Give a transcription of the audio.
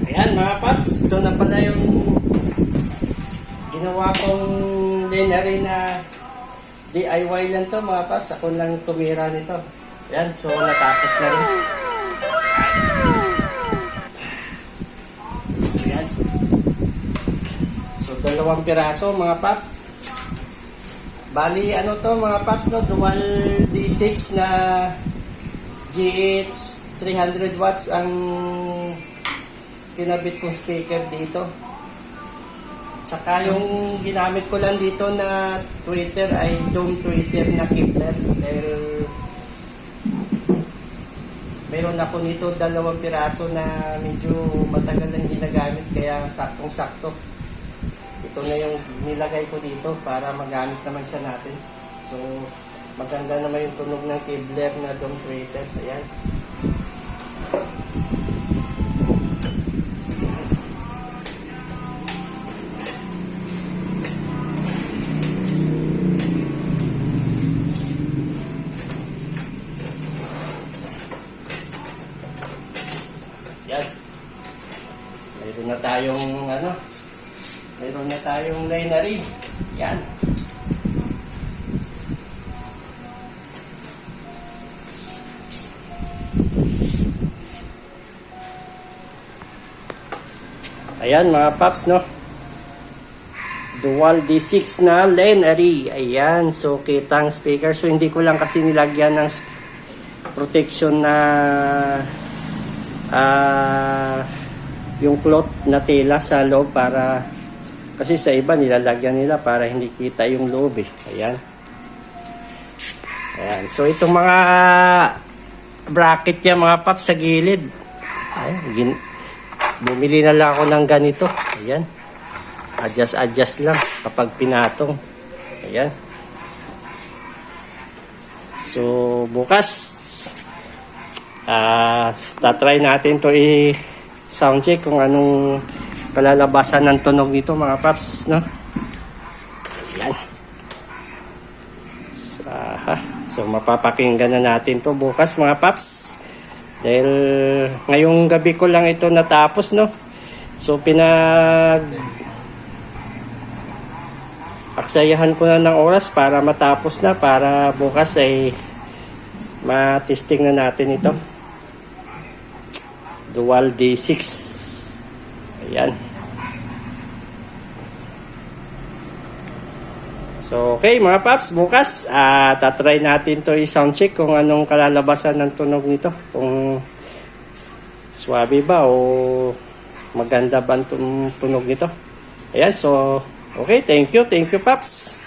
Ayan mga paps, ito na pala yung ginawa kong linary na DIY lang to mga paps. Ako lang tumira nito. Ayan, so natapos na rin. Ayan. So dalawang piraso mga paps. Bali ano to mga paps no, dual D6 na GH 300 watts ang kinabit kong speaker dito. Tsaka yung ginamit ko lang dito na Twitter ay dome Twitter na Kepler. Dahil meron ako nito dalawang piraso na medyo matagal lang ginagamit kaya saktong-sakto. Ito na yung nilagay ko dito para magamit naman siya natin. So maganda naman yung tunog ng Kevlar na dome Twitter. Ayan. Mayroon na tayong ano, mayroon na tayong linary. Yan. Ayan mga paps no. Dual D6 na linary. Ayan. So kitang speaker. So hindi ko lang kasi nilagyan ng protection na ah yung cloth na tela sa loob para kasi sa iba nilalagyan nila para hindi kita yung loob eh. Ayan. Ayan. So itong mga bracket niya mga paps sa gilid. Ayan. Gin, bumili na lang ako ng ganito. Ayan. Adjust adjust lang kapag pinatong. Ayan. So bukas Ah, tatry natin to i sound check kung anong kalalabasan ng tunog nito mga paps, no? Yan. So, so mapapakinggan na natin to bukas mga paps. Dahil ngayong gabi ko lang ito natapos, no? So pinag aksayahan ko na ng oras para matapos na para bukas ay matesting na natin ito dual D6 ayan. So okay mga paps bukas ah tatry natin to i-sound check kung anong kalalabasan ng tunog nito. Kung swabe ba o maganda ba tunog nito. Ayan so okay thank you thank you paps